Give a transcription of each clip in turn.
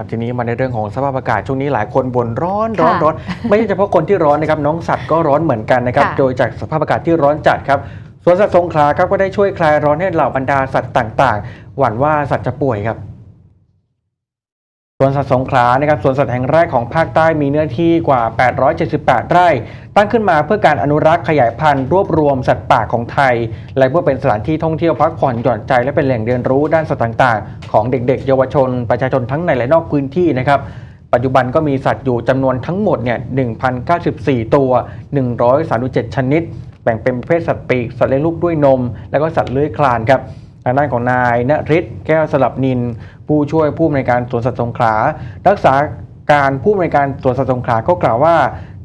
ครับทีนี้มาในเรื่องของสภาพอากาศช่วงนี้หลายคนบ่นร้อนร้อนค่ะร้อนไม่ใช่เฉพาะคนที่ร้อนนะครับน้องสัตว์ก็ร้อนเหมือนกันนะครับค่ะโดยจากสภาพอากาศที่ร้อนจัดครับสวนสัตว์สงขลาครับก็ได้ช่วยคลายร้อนให้เหล่าบรรดาสัตว์ต่าง ๆ หวั่นว่าสัตว์จะป่วยครับส วนสัตว์สงขลานะครับสวนสัตว์แห่งแรกของภาคใต้มีเนื้อที่กว่า 878 ไร่ ตั้งขึ้นมาเพื่อการอนุรักษ์ขยายพันธุ์รวบรวมสัตว์ป่าของไทย และเพื่อเป็นสถานที่ท่องเที่ยวพักผ่อนหย่อนใจและเป็นแหล่งเรียนรู้ด้านสัตว์ต่างๆ ของเด็กๆ เยาวชน ประชาชนทั้งในและนอกพื้นที่นะครับปัจจุบันก็มีสัตว์อยู่จำนวนทั้งหมดเนี่ย1,094 ตัว 137 ชนิด แบ่งเป็นประเภทสัตว์ปีกสัตว์เลี้ยงลูกด้วยนม แล้วก็สัตว์เลื้อยคลานครับางด้านของนายณฤทธิ์แก้วสลับนิน ผู้ช่วยผู้อำนวยการสวนสัตว์สงขลารักษาการผู้อำนวยการสวนสัตว์สงขลาก็กล่าวว่า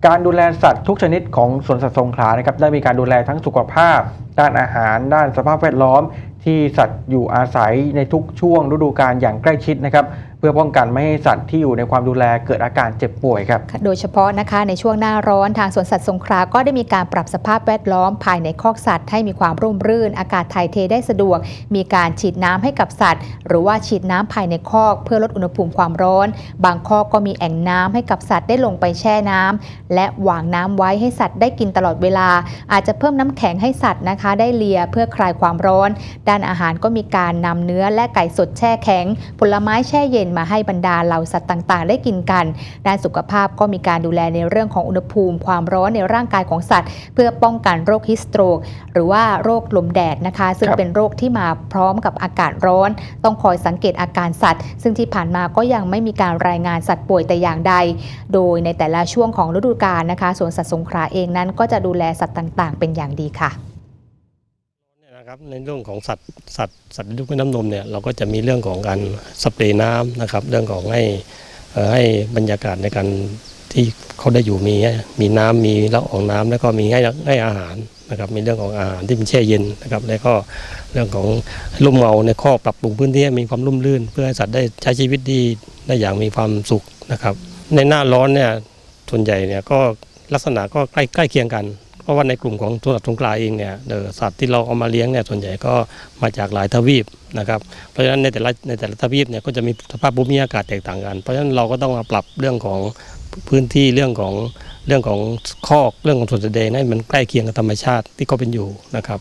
การดูแลสัตว์ทุกชนิดของสวนสัตว์สงขลานะครับได้มีการดูแลทั้งสุขภาพ ด้านอาหาร ด้านสภาพแวดล้อม ที่สัตว์อยู่อาศัยในทุกช่วงฤดูกาลอย่างใกล้ชิดนะครับเพื่อป้องกันไม่ให้สัตว์ที่อยู่ในความดูแลเกิดอาการเจ็บป่วยครับ โดยเฉพาะนะคะในช่วงหน้าร้อนทางสวนสัตว์สงขลาก็ได้มีการปรับสภาพแวดล้อมภายในคอกสัตว์ให้มีความร่มรื่น อากาศถ่ายเทได้สะดวก มีการฉีดน้ำให้กับสัตว์ หรือว่าฉีดน้ำภายในคอก เพื่อลดอุณหภูมิความร้อน บางคอกก็มีแอ่งน้ำให้กับสัตว์ได้ลงไปแช่น้ำและวางน้ำไว้ให้สัตว์ได้กินตลอดเวลา อาจจะเพิ่มน้ำแข็งให้สัตว์นะคะ ได้เลียเพื่อคลายความร้อน ด้านอาหารก็มีการนำเนื้อและไก่สดแช่แข็ง ผลไม้แช่เย็นมาให้บรรดาเหล่าสัตว์ต่างๆ ได้กินกันด้านสุขภาพก็มีการดูแลในเรื่องของอุณหภูมิ ความร้อนในร่างกายของสัตว์ เพื่อป้องกันโรคฮิสโตรก หรือว่าโรคลมแดดนะคะ ซึ่งเป็นโรคที่มาพร้อมกับอากาศร้อน ต้องคอยสังเกตอาการสัตว์ ซึ่งที่ผ่านมาก็ยังไม่มีการรายงานสัตว์ป่วยแต่อย่างใด โดยในแต่ละช่วงของฤดูกาลนะคะสวนสัตว์สงขลาเองนั้นก็จะดูแลสัตว์ต่าง ๆ เป็นอย่างดีค่ะ นะครับในเรื่องของสัตว์สัตว์สัตว์ลูกน้ำนมเนี่ยเราก็จะมีเรื่องของการสเปรย์น้ำนะครับ เรื่องของให้ให้บรรยากาศในการที่เขาได้อยู่มีมีน้ำมีละอองน้ำแล้วก็มีให้ให้อาหารนะครับมีเรื่องของอาหารที่เป็นแช่เย็นนะครับแล้วก็เรื่องของร่มเงาในข้อปรับปรุงพื้นที่ให้มีความร่มรื่น เพื่อให้สัตว์ได้ใช้ชีวิตดีได้อย่างมีความสุขนะครับ ในหน้าร้อนเนี่ยส่วนใหญ่เนี่ยก็ลักษณะก็ใกล้ใกล้เคียงกัน เพราะว่าในกลุ่มของสวนสัตว์สงขลาเองเนี่ยเอ่อสัตว์ที่เราเอามาเลี้ยงเนี่ยส่วนใหญ่ก็มาจากหลายทวีปนะครับเพราะฉะนั้นในแต่ละในแต่ละทวีปเนี่ยก็จะมีสภาพภูมิอากาศแตกต่างกัน เพราะฉะนั้นเราก็ต้องมาปรับเรื่องของพื้นที่เรื่องของเรื่องของคอกเรื่องของสวนแสดงให้มันใกล้เคียงกับธรรมชาติที่เขาเป็นอยู่นะครับ